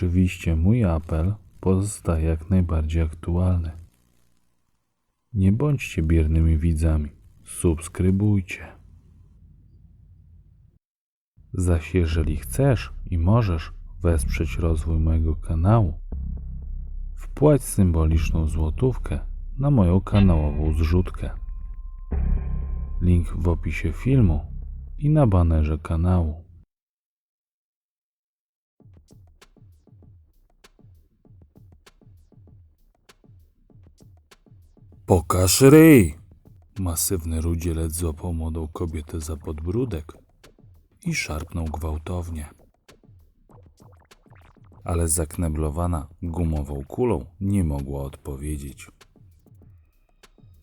Oczywiście mój apel pozostaje jak najbardziej aktualny. Nie bądźcie biernymi widzami. Subskrybujcie. Zaś jeżeli chcesz i możesz wesprzeć rozwój mojego kanału, wpłać symboliczną złotówkę na moją kanałową zrzutkę. Link w opisie filmu i na banerze kanału. Pokaż ryj! Masywny rudzielec złapał młodą kobietę za podbródek i szarpnął gwałtownie. Ale zakneblowana gumową kulą nie mogła odpowiedzieć.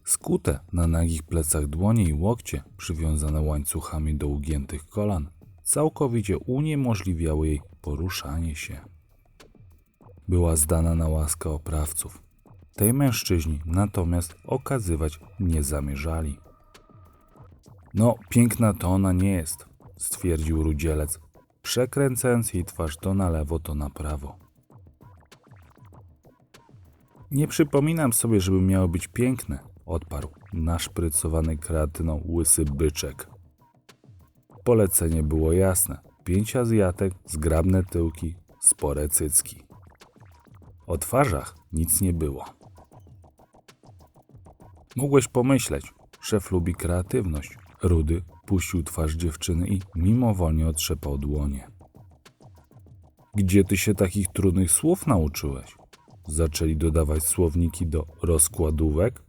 Skute na nagich plecach dłonie i łokcie, przywiązane łańcuchami do ugiętych kolan, całkowicie uniemożliwiały jej poruszanie się. Była zdana na łaskę oprawców. Tej mężczyźni natomiast okazywać nie zamierzali. No, piękna to ona nie jest, stwierdził rudzielec, przekręcając jej twarz to na lewo, to na prawo. Nie przypominam sobie, żeby miało być piękne, odparł naszprycowany kreatyną łysy byczek. Polecenie było jasne. Pięć Azjatek, zgrabne tyłki, spore cycki. O twarzach nic nie było. Mogłeś pomyśleć, szef lubi kreatywność. Rudy puścił twarz dziewczyny i mimowolnie otrzepał dłonie. Gdzie ty się takich trudnych słów nauczyłeś? Zaczęli dodawać słowniki do rozkładówek?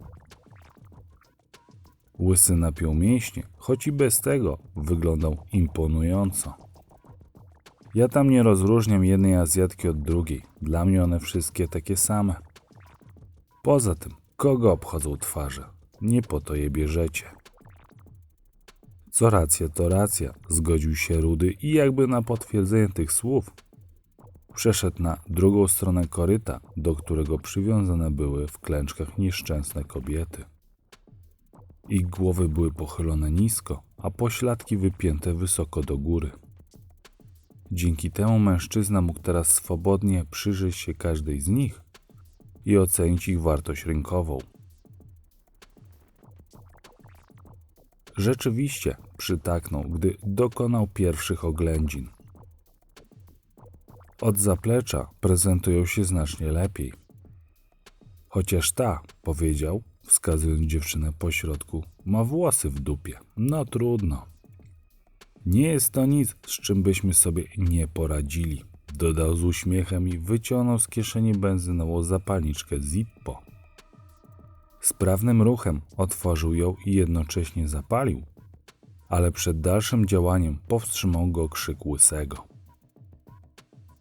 Łysy napiął mięśnie, choć i bez tego wyglądał imponująco. Ja tam nie rozróżniam jednej Azjatki od drugiej. Dla mnie one wszystkie takie same. Poza tym, kogo obchodzą twarze? Nie po to je bierzecie. Co racja, to racja, zgodził się Rudy i jakby na potwierdzenie tych słów przeszedł na drugą stronę koryta, do którego przywiązane były w klęczkach nieszczęsne kobiety. Ich głowy były pochylone nisko, a pośladki wypięte wysoko do góry. Dzięki temu mężczyzna mógł teraz swobodnie przyjrzeć się każdej z nich i ocenić ich wartość rynkową. Rzeczywiście przytaknął, gdy dokonał pierwszych oględzin. Od zaplecza prezentują się znacznie lepiej. Chociaż ta, powiedział, wskazując dziewczynę po środku, ma włosy w dupie. No trudno. Nie jest to nic, z czym byśmy sobie nie poradzili. Dodał z uśmiechem i wyciągnął z kieszeni benzynową zapalniczkę Zippo. Sprawnym ruchem otworzył ją i jednocześnie zapalił, ale przed dalszym działaniem powstrzymał go krzyk łysego.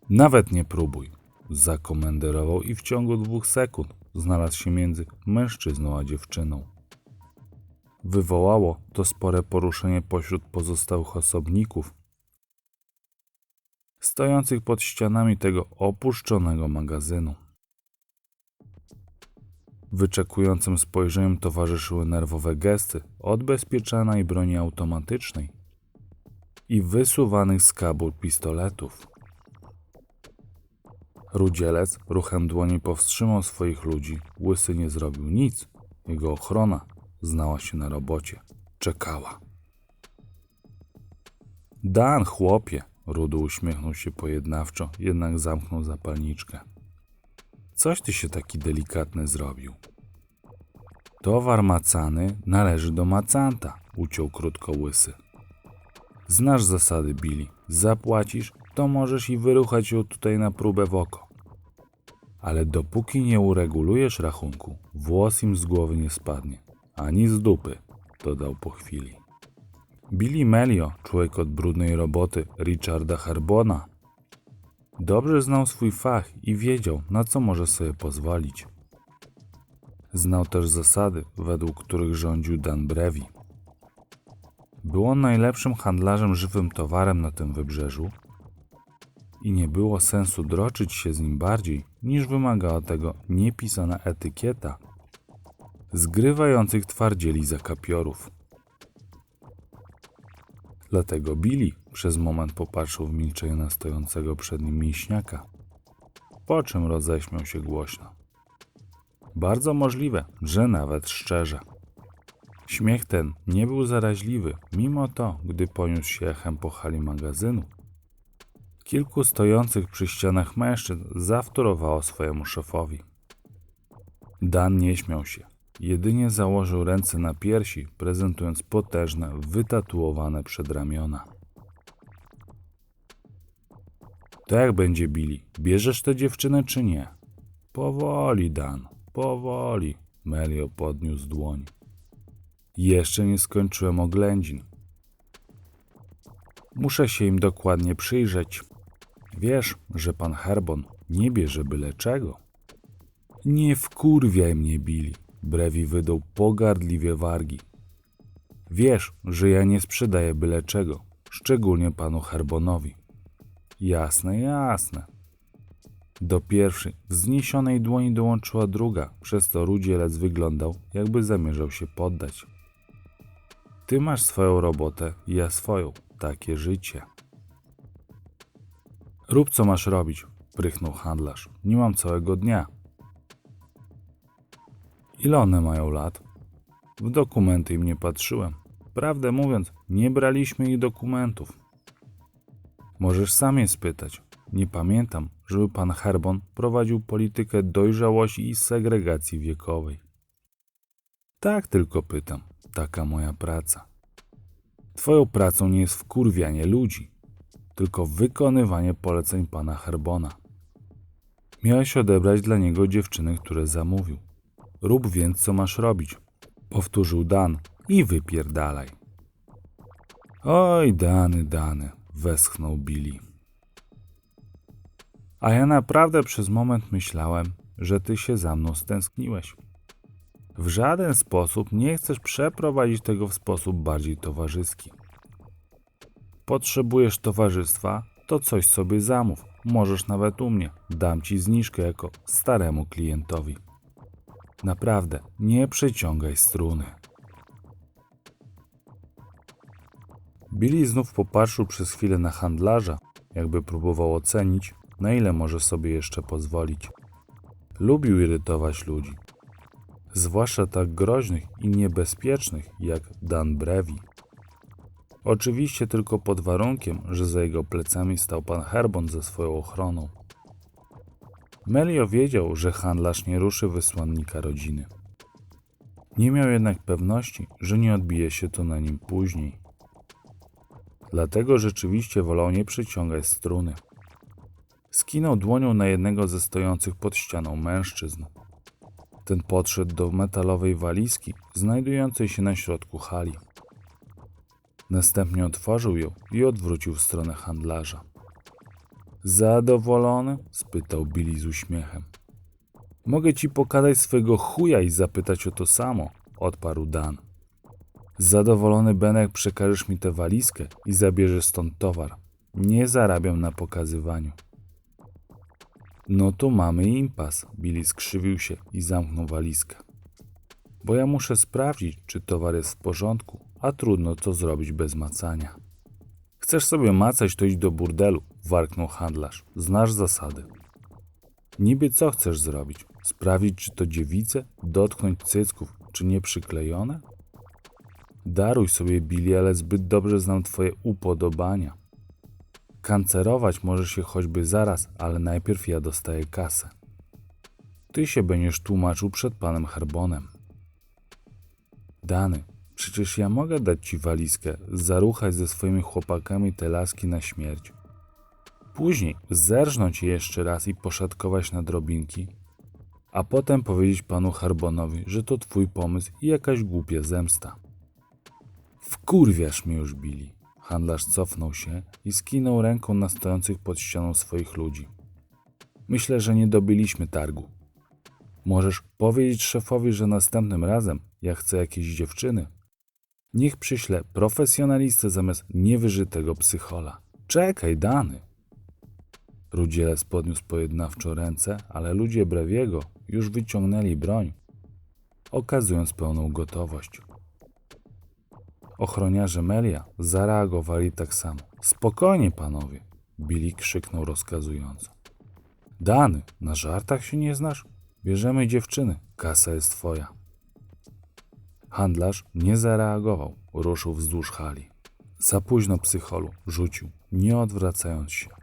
Nawet nie próbuj, zakomenderował i w ciągu dwóch sekund znalazł się między mężczyzną a dziewczyną. Wywołało to spore poruszenie pośród pozostałych osobników, stojących pod ścianami tego opuszczonego magazynu. Wyczekującym spojrzeniem towarzyszyły nerwowe gesty odbezpieczanej broni automatycznej i wysuwanych z kabur pistoletów. Rudzielec ruchem dłoni powstrzymał swoich ludzi. Łysy nie zrobił nic. Jego ochrona znała się na robocie. Czekała. Dan, chłopie! Rudy uśmiechnął się pojednawczo, jednak zamknął zapalniczkę. Coś ty się taki delikatny zrobił. Towar macany należy do macanta, uciął krótko łysy. Znasz zasady, Billy. Zapłacisz, to możesz i wyruchać ją tutaj na próbę w oko. Ale dopóki nie uregulujesz rachunku, włos im z głowy nie spadnie. Ani z dupy, dodał po chwili. Billy Melio, człowiek od brudnej roboty Richarda Harbona, dobrze znał swój fach i wiedział, na co może sobie pozwolić. Znał też zasady, według których rządził Dan Brevi. Był on najlepszym handlarzem żywym towarem na tym wybrzeżu i nie było sensu droczyć się z nim bardziej, niż wymagała tego niepisana etykieta zgrywających twardzieli zakapiorów. Dlatego Billy przez moment popatrzył w milczenie na stojącego przed nim mięśniaka po czym roześmiał się głośno. Bardzo możliwe, że nawet szczerze. Śmiech ten nie był zaraźliwy, mimo to, gdy poniósł się echem po hali magazynu. Kilku stojących przy ścianach mężczyzn zawtórowało swojemu szefowi. Dan nie śmiał się. Jedynie założył ręce na piersi, prezentując potężne, wytatuowane przedramiona. To jak będzie Billy? Bierzesz tę dziewczynę czy nie? Powoli, Dan, powoli. Melio podniósł dłoń. Jeszcze nie skończyłem oględzin. Muszę się im dokładnie przyjrzeć. Wiesz, że pan Herbon nie bierze byle czego. Nie wkurwiaj mnie, Billy. Brewi wydał pogardliwie wargi. Wiesz, że ja nie sprzedaję byle czego, szczególnie panu Herbonowi. Jasne, jasne. Do pierwszej, wzniesionej dłoni dołączyła druga, przez to rudzielec wyglądał, jakby zamierzał się poddać. Ty masz swoją robotę, ja swoją. Takie życie. Rób co masz robić, prychnął handlarz. Nie mam całego dnia. Ile one mają lat? W dokumenty im nie patrzyłem. Prawdę mówiąc, nie braliśmy ich dokumentów. Możesz sam je spytać. Nie pamiętam, żeby pan Herbon prowadził politykę dojrzałości i segregacji wiekowej. Tak tylko pytam. Taka moja praca. Twoją pracą nie jest wkurwianie ludzi, tylko wykonywanie poleceń pana Herbona. Miałeś odebrać dla niego dziewczyny, które zamówił. Rób więc, co masz robić. Powtórzył Dan i wypierdalaj. Oj, Dany, Dany, westchnął Billy. A ja naprawdę przez moment myślałem, że ty się za mną stęskniłeś. W żaden sposób nie chcesz przeprowadzić tego w sposób bardziej towarzyski. Potrzebujesz towarzystwa, to coś sobie zamów. Możesz nawet u mnie. Dam ci zniżkę jako staremu klientowi. Naprawdę, nie przeciągaj struny. Billy znów popatrzył przez chwilę na handlarza, jakby próbował ocenić, na ile może sobie jeszcze pozwolić. Lubił irytować ludzi, zwłaszcza tak groźnych i niebezpiecznych jak Dan Brevi. Oczywiście tylko pod warunkiem, że za jego plecami stał pan Herbon ze swoją ochroną. Melio wiedział, że handlarz nie ruszy wysłannika rodziny. Nie miał jednak pewności, że nie odbije się to na nim później. Dlatego rzeczywiście wolał nie przyciągać struny. Skinął dłonią na jednego ze stojących pod ścianą mężczyzn. Ten podszedł do metalowej walizki, znajdującej się na środku hali. Następnie otworzył ją i odwrócił w stronę handlarza. Zadowolony? spytał Billy z uśmiechem. Mogę ci pokazać swego chuja i zapytać o to samo, odparł Dan. Zadowolony Benek przekażesz mi tę walizkę i zabierzesz stąd towar. Nie zarabiam na pokazywaniu. No to mamy impas. Billy skrzywił się i zamknął walizkę. Bo ja muszę sprawdzić, czy towar jest w porządku, a trudno to zrobić bez macania. Chcesz sobie macać, to idź do burdelu, warknął handlarz. Znasz zasady. Niby co chcesz zrobić? Sprawdzić, czy to dziewice? Dotknąć cycków, czy nie przyklejone? Daruj sobie, Billy, ale zbyt dobrze znam twoje upodobania. Kancerować może się choćby zaraz, ale najpierw ja dostaję kasę. Ty się będziesz tłumaczył przed panem Herbonem. Dany, przecież ja mogę dać ci walizkę, zaruchać ze swoimi chłopakami te laski na śmierć. Później zerżnąć je jeszcze raz i poszatkować na drobinki, a potem powiedzieć panu Herbonowi, że to twój pomysł i jakaś głupia zemsta. Wkurwiasz mnie już, Billy. Handlarz cofnął się i skinął ręką na stojących pod ścianą swoich ludzi. Myślę, że nie dobyliśmy targu. Możesz powiedzieć szefowi, że następnym razem, jak chcę jakieś dziewczyny, niech przyśle profesjonalistę zamiast niewyżytego psychola. Czekaj, Dany. Rudzielec podniósł pojednawczo ręce, ale ludzie Brewiego już wyciągnęli broń, okazując pełną gotowość. Ochroniarze Melia zareagowali tak samo. Spokojnie, panowie, Billy krzyknął rozkazująco. Dany, na żartach się nie znasz? Bierzemy dziewczyny, kasa jest twoja. Handlarz nie zareagował, ruszył wzdłuż hali. Za późno psycholu, rzucił, nie odwracając się.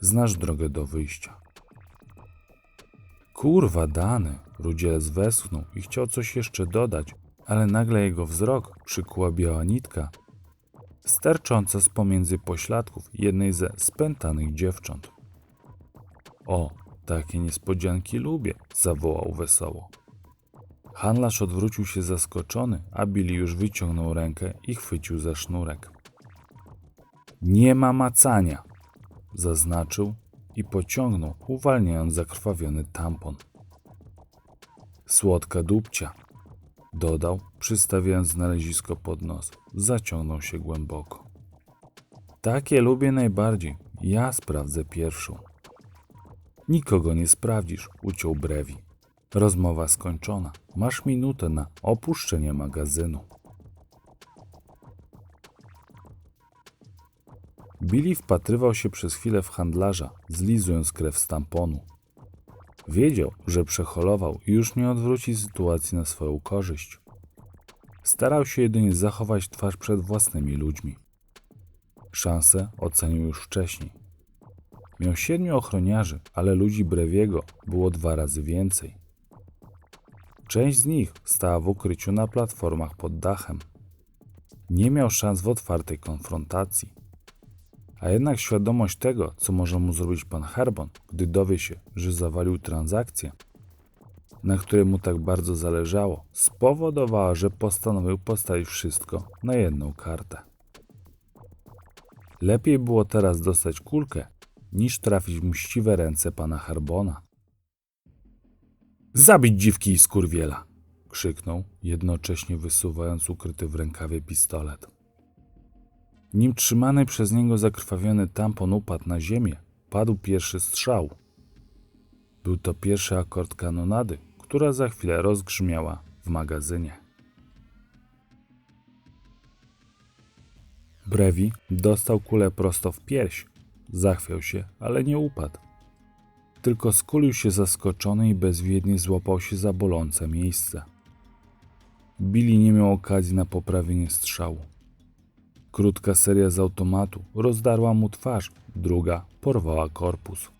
Znasz drogę do wyjścia. Kurwa, dany. Rudzielec westchnął i chciał coś jeszcze dodać, ale nagle jego wzrok przykuła biała nitka, stercząca z pomiędzy pośladków jednej ze spętanych dziewcząt. O, takie niespodzianki lubię, zawołał wesoło. Handlarz odwrócił się zaskoczony, a Billy już wyciągnął rękę i chwycił za sznurek. Nie ma macania, zaznaczył i pociągnął, uwalniając zakrwawiony tampon. Słodka dupcia, dodał, przystawiając znalezisko pod nos. Zaciągnął się głęboko. Takie lubię najbardziej. Ja sprawdzę pierwszą. Nikogo nie sprawdzisz, uciął Brewi. Rozmowa skończona. Masz minutę na opuszczenie magazynu. Billy wpatrywał się przez chwilę w handlarza, zlizując krew z tamponu. Wiedział, że przeholował i już nie odwróci sytuacji na swoją korzyść. Starał się jedynie zachować twarz przed własnymi ludźmi. Szansę ocenił już wcześniej. Miał siedmiu ochroniarzy, ale ludzi Brewiego było dwa razy więcej. Część z nich stała w ukryciu na platformach pod dachem. Nie miał szans w otwartej konfrontacji. A jednak świadomość tego, co może mu zrobić pan Herbon, gdy dowie się, że zawalił transakcję, na której mu tak bardzo zależało, spowodowała, że postanowił postawić wszystko na jedną kartę. Lepiej było teraz dostać kulkę, niż trafić w mściwe ręce pana Harbona. Zabić dziwki i skurwiela! krzyknął, jednocześnie wysuwając ukryty w rękawie pistolet. Nim trzymany przez niego zakrwawiony tampon upadł na ziemię, padł pierwszy strzał. Był to pierwszy akord kanonady, która za chwilę rozgrzmiała w magazynie. Brewi dostał kulę prosto w pierś. Zachwiał się, ale nie upadł. Tylko skulił się zaskoczony i bezwiednie złapał się za bolące miejsce. Billy nie miał okazji na poprawienie strzału. Krótka seria z automatu rozdarła mu twarz, druga porwała korpus.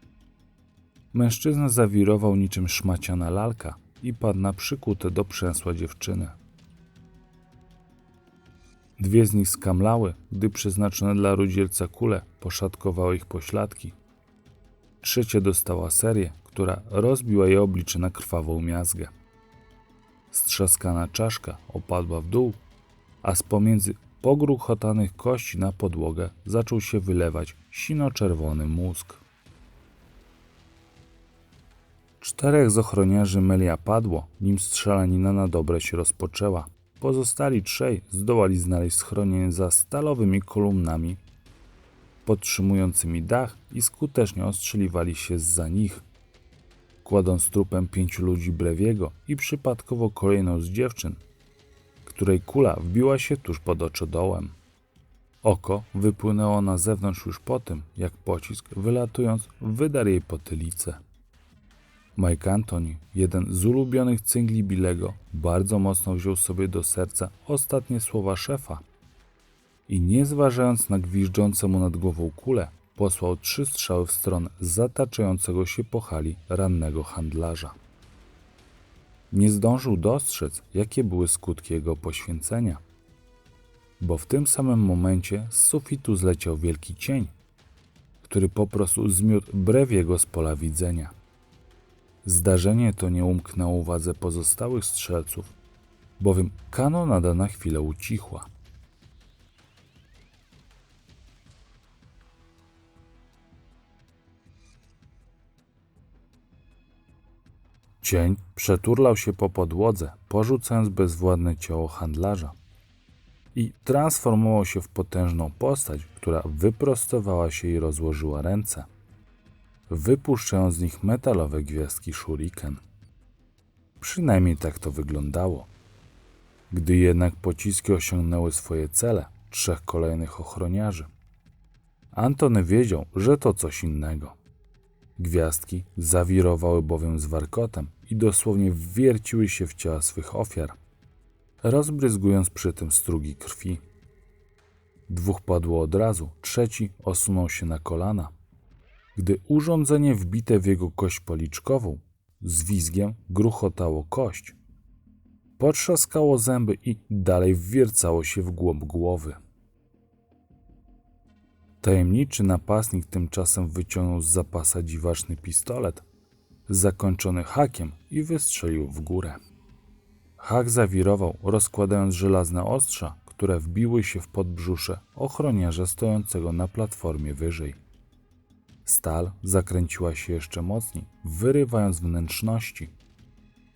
Mężczyzna zawirował niczym szmaciana lalka i padł na przykute do przęsła dziewczyny. Dwie z nich skamlały, gdy przeznaczone dla rudzielca kule poszatkowały ich pośladki. Trzecia dostała serię, która rozbiła jej oblicze na krwawą miazgę. Strzaskana czaszka opadła w dół, a z pomiędzy pogruchotanych kości na podłogę zaczął się wylewać sino-czerwony mózg. Czterech z ochroniarzy Melia padło, nim strzelanina na dobre się rozpoczęła. Pozostali trzej zdołali znaleźć schronienie za stalowymi kolumnami podtrzymującymi dach i skutecznie ostrzeliwali się za nich, kładąc trupem pięciu ludzi Brewiego i przypadkowo kolejną z dziewczyn, której kula wbiła się tuż pod oczodołem. Oko wypłynęło na zewnątrz już po tym, jak pocisk, wylatując, wydarł jej potylicę. Mike Anthony, jeden z ulubionych cyngli Billego, bardzo mocno wziął sobie do serca ostatnie słowa szefa i nie zważając na gwiżdżące mu nad głową kulę, posłał trzy strzały w stronę zataczającego się po hali rannego handlarza. Nie zdążył dostrzec, jakie były skutki jego poświęcenia, bo w tym samym momencie z sufitu zleciał wielki cień, który po prostu zmiótł brewiego z pola widzenia. Zdarzenie to nie umknęło uwadze pozostałych strzelców, bowiem kanonada na chwilę ucichła. Cień przeturlał się po podłodze, porzucając bezwładne ciało handlarza i transformował się w potężną postać, która wyprostowała się i rozłożyła ręce, wypuszczając z nich metalowe gwiazdki shuriken. Przynajmniej tak to wyglądało. Gdy jednak pociski osiągnęły swoje cele, trzech kolejnych ochroniarzy, Antony wiedział, że to coś innego. Gwiazdki zawirowały bowiem z warkotem i dosłownie wwierciły się w ciała swych ofiar, rozbryzgując przy tym strugi krwi. Dwóch padło od razu, trzeci osunął się na kolana. Gdy urządzenie wbite w jego kość policzkową z wizgiem gruchotało kość, potrzaskało zęby i dalej wwiercało się w głąb głowy. Tajemniczy napastnik tymczasem wyciągnął z zapasa dziwaczny pistolet, zakończony hakiem i wystrzelił w górę. Hak zawirował, rozkładając żelazne ostrza, które wbiły się w podbrzusze ochroniarza stojącego na platformie wyżej. Stal zakręciła się jeszcze mocniej, wyrywając wnętrzności,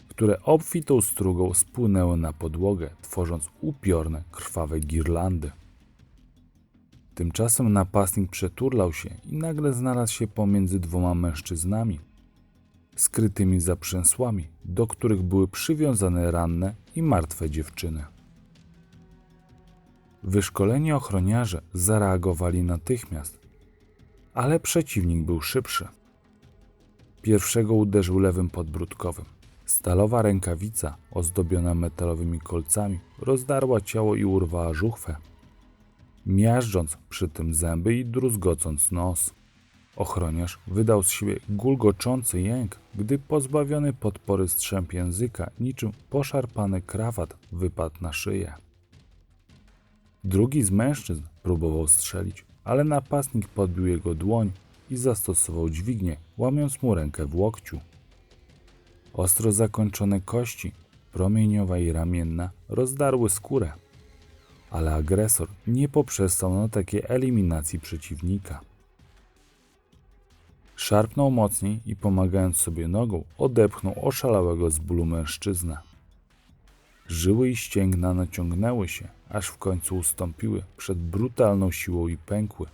które obfitą strugą spłynęły na podłogę, tworząc upiorne, krwawe girlandy. Tymczasem napastnik przeturlał się i nagle znalazł się pomiędzy dwoma mężczyznami, skrytymi za przęsłami, do których były przywiązane ranne i martwe dziewczyny. Wyszkoleni ochroniarze zareagowali natychmiast, ale przeciwnik był szybszy. Pierwszego uderzył lewym podbródkowym. Stalowa rękawica, ozdobiona metalowymi kolcami, rozdarła ciało i urwała żuchwę, miażdżąc przy tym zęby i druzgocąc nos. Ochroniarz wydał z siebie gulgoczący jęk, gdy pozbawiony podpory strzęp języka, niczym poszarpany krawat, wypadł na szyję. Drugi z mężczyzn próbował strzelić, ale napastnik podbił jego dłoń i zastosował dźwignię, łamiąc mu rękę w łokciu. Ostro zakończone kości, promieniowa i ramienna, rozdarły skórę, ale agresor nie poprzestał na takiej eliminacji przeciwnika. Szarpnął mocniej i pomagając sobie nogą, odepchnął oszalałego z bólu mężczyznę. Żyły i ścięgna naciągnęły się, aż w końcu ustąpiły przed brutalną siłą i pękły,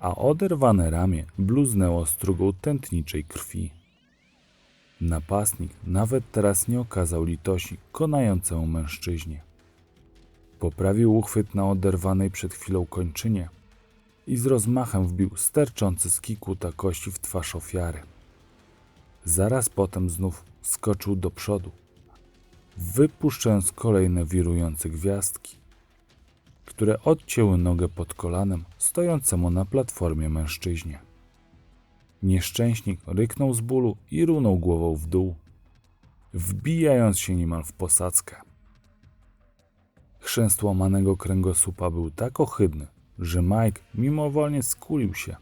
a oderwane ramię bluznęło strugą tętniczej krwi. Napastnik nawet teraz nie okazał litości konającemu mężczyźnie. Poprawił uchwyt na oderwanej przed chwilą kończynie i z rozmachem wbił sterczący z kikuta kości w twarz ofiary. Zaraz potem znów skoczył do przodu, wypuszczając kolejne wirujące gwiazdki, które odcięły nogę pod kolanem stojącemu na platformie mężczyźnie. Nieszczęśnik ryknął z bólu i runął głową w dół, wbijając się niemal w posadzkę. Chrzęst łamanego kręgosłupa był tak ohydny, że Mike mimowolnie skulił się,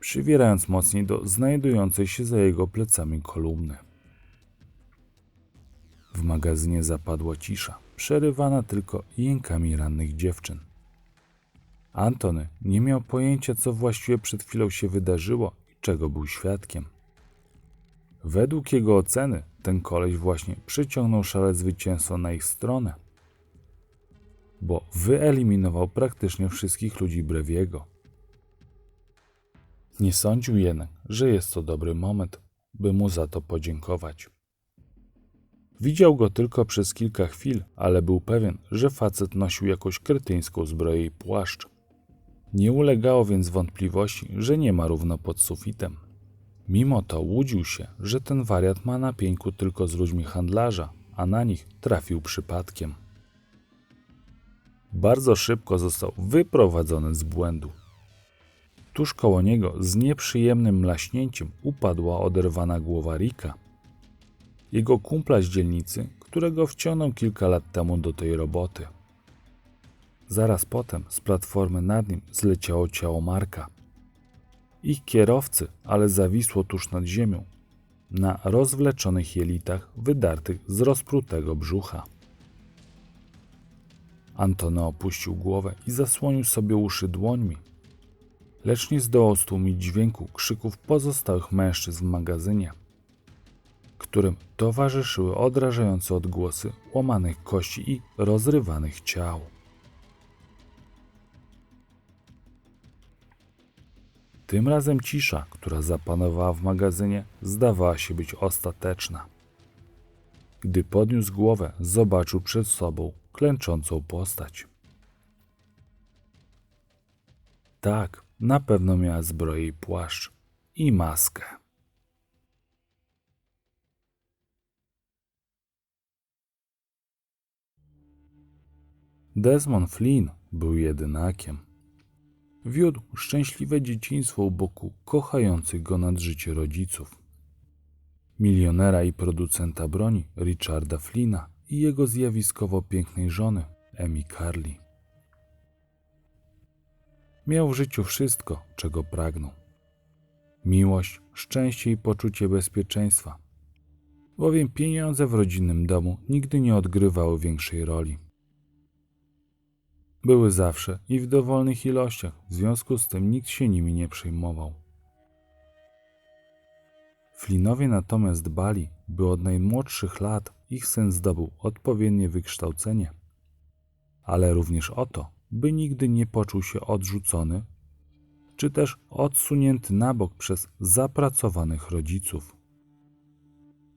przywierając mocniej do znajdującej się za jego plecami kolumny. W magazynie zapadła cisza, przerywana tylko jękami rannych dziewczyn. Antony nie miał pojęcia, co właściwie przed chwilą się wydarzyło i czego był świadkiem. Według jego oceny, ten koleś właśnie przyciągnął szale zwycięstwa na ich stronę bo wyeliminował praktycznie wszystkich ludzi Brewiego. Nie sądził jednak, że jest to dobry moment, by mu za to podziękować. Widział go tylko przez kilka chwil, ale był pewien, że facet nosił jakąś kretyńską zbroję i płaszcz. Nie ulegało więc wątpliwości, że nie ma równo pod sufitem. Mimo to łudził się, że ten wariat ma na pieńku tylko z ludźmi handlarza, a na nich trafił przypadkiem bardzo szybko został wyprowadzony z błędu. Tuż koło niego z nieprzyjemnym mlaśnięciem upadła oderwana głowa Rika, jego kumpla z dzielnicy, którego wciągnął kilka lat temu do tej roboty. Zaraz potem z platformy nad nim zleciało ciało Marka. Ich kierowcy, ale zawisło tuż nad ziemią, na rozwleczonych jelitach wydartych z rozprutego brzucha. Antony opuścił głowę i zasłonił sobie uszy dłońmi, lecz nie zdołał stłumić dźwięku krzyków pozostałych mężczyzn w magazynie, którym towarzyszyły odrażające odgłosy łamanych kości i rozrywanych ciał. Tym razem cisza, która zapanowała w magazynie, zdawała się być ostateczna. Gdy podniósł głowę, zobaczył przed sobą klęczącą postać. Tak, na pewno miała zbroję i płaszcz. i maskę. Desmond Flynn był jedynakiem. Wiódł szczęśliwe dzieciństwo u boku kochających go nad życie rodziców. Milionera i producenta broni Richarda Flina i jego zjawiskowo pięknej żony Emi Carly. Miał w życiu wszystko, czego pragnął. Miłość, szczęście i poczucie bezpieczeństwa. Bowiem pieniądze w rodzinnym domu nigdy nie odgrywały większej roli. Były zawsze i w dowolnych ilościach, w związku z tym nikt się nimi nie przejmował. Flinowie natomiast dbali, by od najmłodszych lat ich syn zdobył odpowiednie wykształcenie, ale również o to, by nigdy nie poczuł się odrzucony, czy też odsunięty na bok przez zapracowanych rodziców.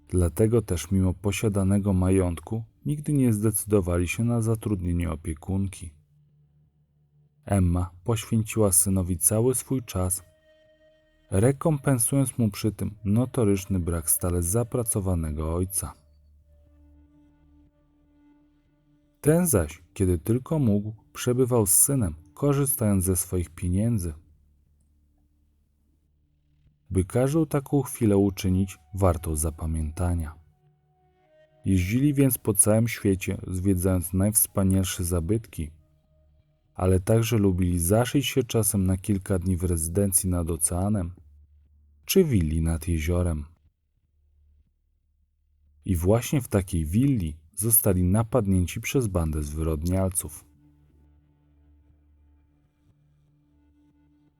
Dlatego też, mimo posiadanego majątku, nigdy nie zdecydowali się na zatrudnienie opiekunki. Emma poświęciła synowi cały swój czas, rekompensując mu przy tym notoryczny brak stale zapracowanego ojca. Ten zaś, kiedy tylko mógł, przebywał z synem, korzystając ze swoich pieniędzy. By każdą taką chwilę uczynić wartą zapamiętania. Jeździli więc po całym świecie, zwiedzając najwspanialsze zabytki, ale także lubili zaszyć się czasem na kilka dni w rezydencji nad oceanem czy willi nad jeziorem. I właśnie w takiej willi zostali napadnięci przez bandę zwyrodnialców.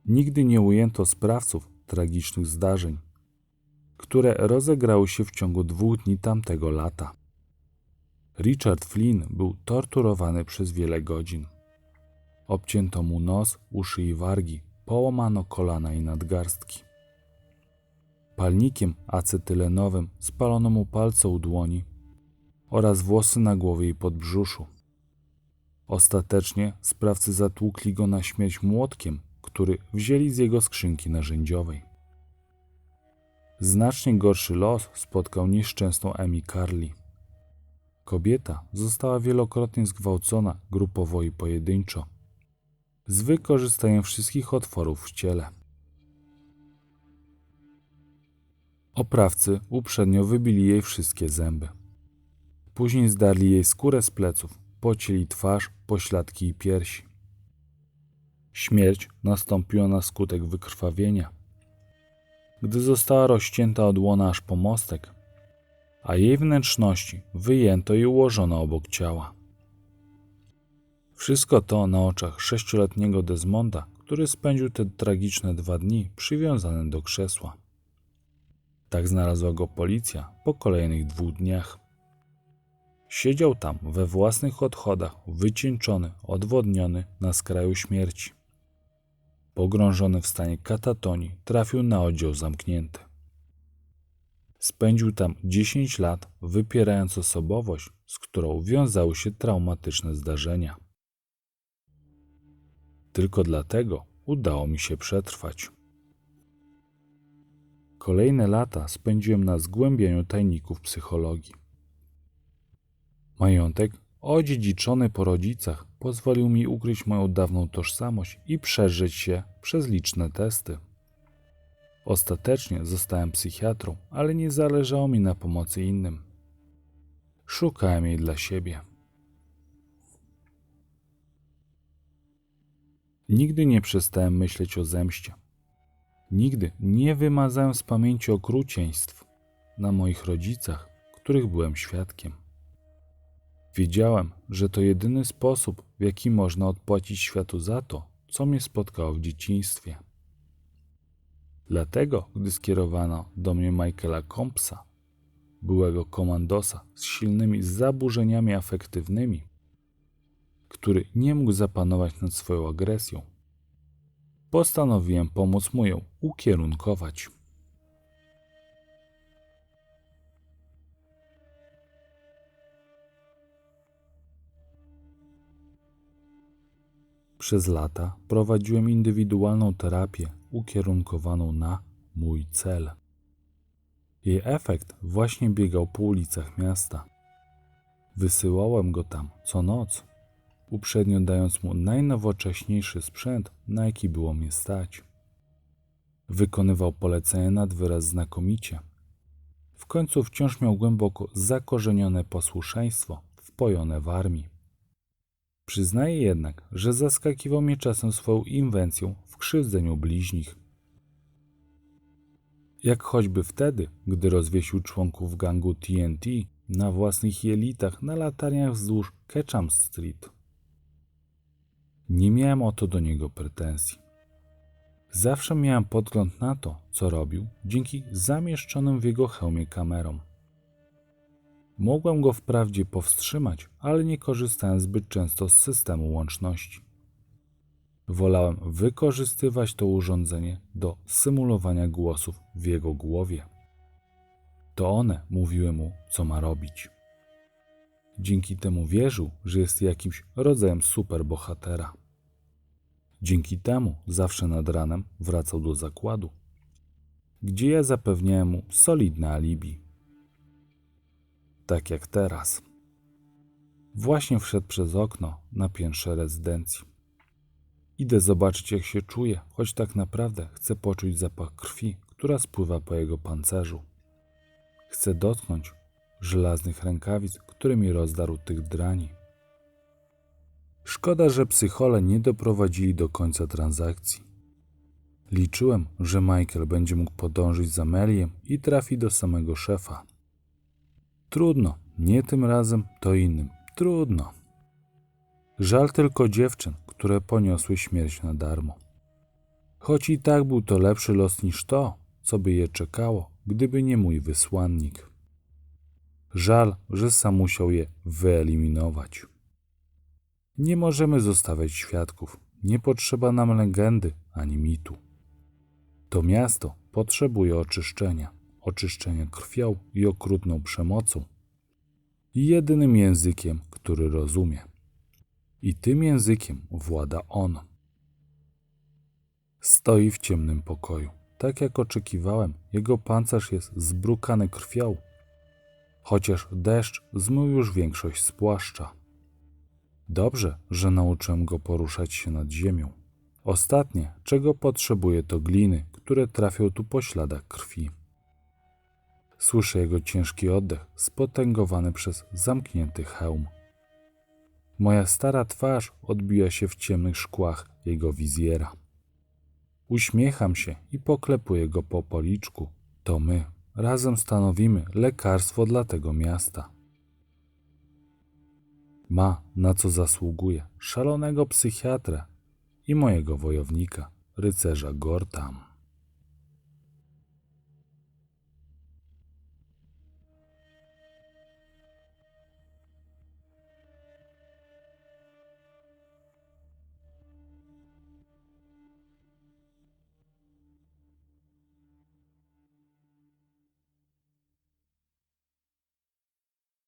Nigdy nie ujęto sprawców tragicznych zdarzeń, które rozegrały się w ciągu dwóch dni tamtego lata. Richard Flynn był torturowany przez wiele godzin. Obcięto mu nos, uszy i wargi, połamano kolana i nadgarstki. Palnikiem acetylenowym spalono mu palce u dłoni oraz włosy na głowie i podbrzuszu. Ostatecznie sprawcy zatłukli go na śmierć młotkiem, który wzięli z jego skrzynki narzędziowej. Znacznie gorszy los spotkał nieszczęsną Emi Carly. Kobieta została wielokrotnie zgwałcona grupowo i pojedynczo, z wykorzystaniem wszystkich otworów w ciele. Oprawcy uprzednio wybili jej wszystkie zęby. Później zdarli jej skórę z pleców, pocięli twarz, pośladki i piersi. Śmierć nastąpiła na skutek wykrwawienia. Gdy została rozcięta od łona aż po mostek, a jej wnętrzności wyjęto i ułożono obok ciała. Wszystko to na oczach sześcioletniego Desmonda, który spędził te tragiczne dwa dni przywiązany do krzesła. Tak znalazła go policja po kolejnych dwóch dniach. Siedział tam we własnych odchodach, wycieńczony, odwodniony na skraju śmierci. Pogrążony w stanie katatonii, trafił na oddział zamknięty. Spędził tam 10 lat, wypierając osobowość, z którą wiązały się traumatyczne zdarzenia. Tylko dlatego udało mi się przetrwać. Kolejne lata spędziłem na zgłębianiu tajników psychologii. Majątek, odziedziczony po rodzicach, pozwolił mi ukryć moją dawną tożsamość i przeżyć się przez liczne testy. Ostatecznie zostałem psychiatrą, ale nie zależało mi na pomocy innym. Szukałem jej dla siebie. Nigdy nie przestałem myśleć o zemście. Nigdy nie wymazałem z pamięci okrucieństw na moich rodzicach, których byłem świadkiem. Wiedziałem, że to jedyny sposób, w jaki można odpłacić światu za to, co mnie spotkało w dzieciństwie. Dlatego, gdy skierowano do mnie Michaela Compsa, byłego komandosa z silnymi zaburzeniami afektywnymi, który nie mógł zapanować nad swoją agresją, postanowiłem pomóc mu ją ukierunkować. Przez lata prowadziłem indywidualną terapię ukierunkowaną na mój cel. Jej efekt właśnie biegał po ulicach miasta. Wysyłałem go tam co noc, uprzednio dając mu najnowocześniejszy sprzęt, na jaki było mnie stać. Wykonywał polecenia nad wyraz znakomicie. W końcu wciąż miał głęboko zakorzenione posłuszeństwo, wpojone w armii. Przyznaję jednak, że zaskakiwał mnie czasem swoją inwencją w krzywdzeniu bliźnich. Jak choćby wtedy, gdy rozwiesił członków gangu TNT na własnych jelitach na latarniach wzdłuż Ketchum Street. Nie miałem o to do niego pretensji. Zawsze miałem podgląd na to, co robił, dzięki zamieszczonym w jego hełmie kamerom. Mogłem go wprawdzie powstrzymać, ale nie korzystałem zbyt często z systemu łączności. Wolałem wykorzystywać to urządzenie do symulowania głosów w jego głowie. To one mówiły mu, co ma robić. Dzięki temu wierzył, że jest jakimś rodzajem superbohatera. Dzięki temu zawsze nad ranem wracał do zakładu, gdzie ja zapewniałem mu solidne alibi. Tak jak teraz. Właśnie wszedł przez okno na piętrze rezydencji. Idę zobaczyć, jak się czuje, choć tak naprawdę chcę poczuć zapach krwi, która spływa po jego pancerzu. Chcę dotknąć żelaznych rękawic, którymi rozdarł tych drani. Szkoda, że psychole nie doprowadzili do końca transakcji. Liczyłem, że Michael będzie mógł podążyć za Meliem i trafi do samego szefa. Trudno, nie tym razem, to innym. Trudno. Żal tylko dziewczyn, które poniosły śmierć na darmo. Choć i tak był to lepszy los niż to, co by je czekało, gdyby nie mój wysłannik. Żal, że sam musiał je wyeliminować. Nie możemy zostawiać świadków. Nie potrzeba nam legendy ani mitu. To miasto potrzebuje oczyszczenia, oczyszczenia krwią i okrutną przemocą. I jedynym językiem, który rozumie. I tym językiem włada on. Stoi w ciemnym pokoju. Tak jak oczekiwałem, jego pancerz jest zbrukany krwią, chociaż deszcz zmył już większość z płaszcza. Dobrze, że nauczyłem go poruszać się nad ziemią. Ostatnie, czego potrzebuje, to gliny, które trafią tu po śladach krwi. Słyszę jego ciężki oddech, spotęgowany przez zamknięty hełm. Moja stara twarz odbija się w ciemnych szkłach jego wizjera. Uśmiecham się i poklepuję go po policzku. To my razem stanowimy lekarstwo dla tego miasta. Ma na co zasługuje szalonego psychiatrę i mojego wojownika, rycerza Gortam.